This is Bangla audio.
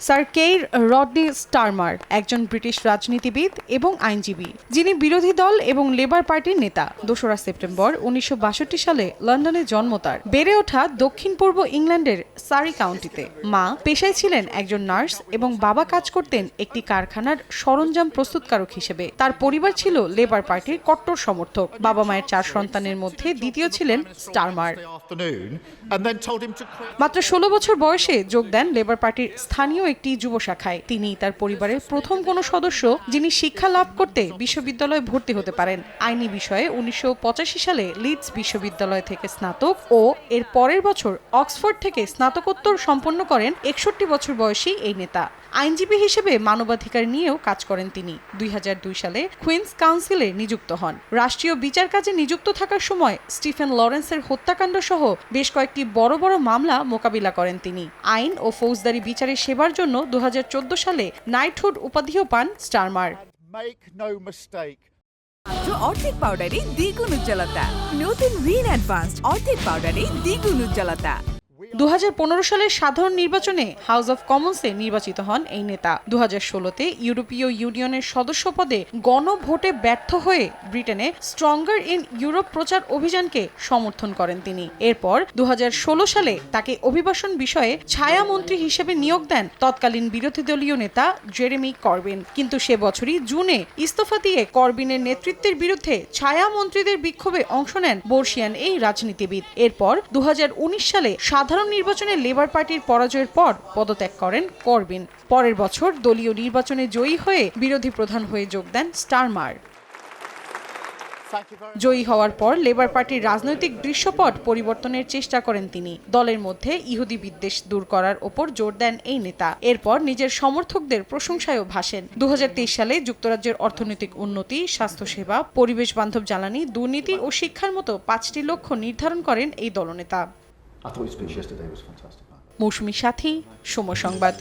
স্যার কেইর রডনি স্টারমার একজন ব্রিটিশ রাজনীতিবিদ এবং আইনজীবী। যিনি বিরোধী দল এবং লেবার পার্টির নেতা। দোসরা সেপ্টেম্বর উনিশশো সালে লন্ডনে জন্ম তার। বেড়ে ওঠা দক্ষিণ পূর্ব ইংল্যান্ডের সারি কাউন্টিতে। মা পেশায় ছিলেন একজন নার্স এবং বাবা কাজ করতেন একটি কারখানার সরঞ্জাম প্রস্তুতকারক হিসেবে। তার পরিবার ছিল লেবার পার্টির কট্টর সমর্থক। বাবা মায়ের চার সন্তানের মধ্যে দ্বিতীয় ছিলেন স্টারমার. মাত্র ষোলো বছর বয়সে যোগ দেন লেবার পার্টির স্থানীয় একটি যুব শাখায়। তিনি তার পরিবারের প্রথম কোনো সদস্য যিনি শিক্ষা লাভ করতে বিশ্ববিদ্যালয়ে ভর্তি হতে পারেন। আইনি বিষয়ে উনিশশো সালে লিডস বিশ্ববিদ্যালয় থেকে স্নাতক ও এর পরের বছর অক্সফোর্ড থেকে স্নাতকোত্তর সম্পন্ন করেন একষট্টি বছর বয়সী এই নেতা। আইনজীবী হিসেবে মানবাধিকার নিয়েও কাজ করেন তিনি। দুই হাজার দুই সালে কুইন্স কাউন্সিলে নিযুক্ত হন। রাষ্ট্রীয় বিচার কাজে নিযুক্ত থাকার সময় স্টিফেন লরেন্সের হত্যাকাণ্ড সহ বেশ কয়েকটি বড় বড় মামলা মোকাবিলা করেন তিনি। আইন ও ফৌজদারি বিচারের সেবার জন্য দু হাজার চোদ্দ সালে নাইটহুড উপাধিও পান স্টারমার. মাত্র অর্ধেক পাউডারে দ্বিগুণ উজ্জ্বলতা। নতুন রিন অ্যাডভান্সড অর্ধেক পাউডারে দ্বিগুণ উজ্জ্বলতা। দু হাজার পনেরো সালের সাধারণ নির্বাচনে হাউস অব কমন্সে নির্বাচিত হন এই নেতা। দু হাজার ষোলোতে ইউরোপীয় ইউনিয়নের সদস্য পদে গণভোটে ব্যর্থ হয়ে ব্রিটেনে স্ট্রঙ্গার ইন ইউরোপ প্রচার অভিযানকে সমর্থন করেন তিনি। এরপর দু হাজার ষোলো সালে তাকে অভিবাসন বিষয়ে ছায়ামন্ত্রী হিসেবে নিয়োগ দেন তৎকালীন বিরোধী দলীয় নেতা জেরেমি করবিন কিন্তু সে বছরই জুনে ইস্তফা দিয়ে করবিনের নেতৃত্বের বিরুদ্ধে ছায়া মন্ত্রীদের বিক্ষোভে অংশ নেন বর্ষিয়ান এই রাজনীতিবিদ। এরপর দু হাজার উনিশ সালে সাধারণ নির্বাচনে লেবার পার্টির পরাজয়ের পর পদত্যাগ করেন করবিন। পরের বছর দলীয় নির্বাচনে জয়ী হয়ে বিরোধী প্রধান হয়ে যোগ দেন স্টারমার। জয়ী হওয়ার পর লেবার পার্টির রাজনৈতিক দৃশ্যপট পরিবর্তনের চেষ্টা করেন তিনি। দলের মধ্যে ইহুদি বিদ্বেষ দূর করার ওপর জোর দেন এই নেতা। এরপর নিজের সমর্থকদের প্রশংসায়ও ভাসেন। দু হাজার তেইশ সালে যুক্তরাজ্যের অর্থনৈতিক উন্নতি, স্বাস্থ্যসেবা, পরিবেশ বান্ধব জ্বালানি, দুর্নীতি ও শিক্ষার মতো পাঁচটি লক্ষ্য নির্ধারণ করেন এই দলনেতা। I thought his speech yesterday was fantastic. মৌসুমী সাথী সময় সংবাদ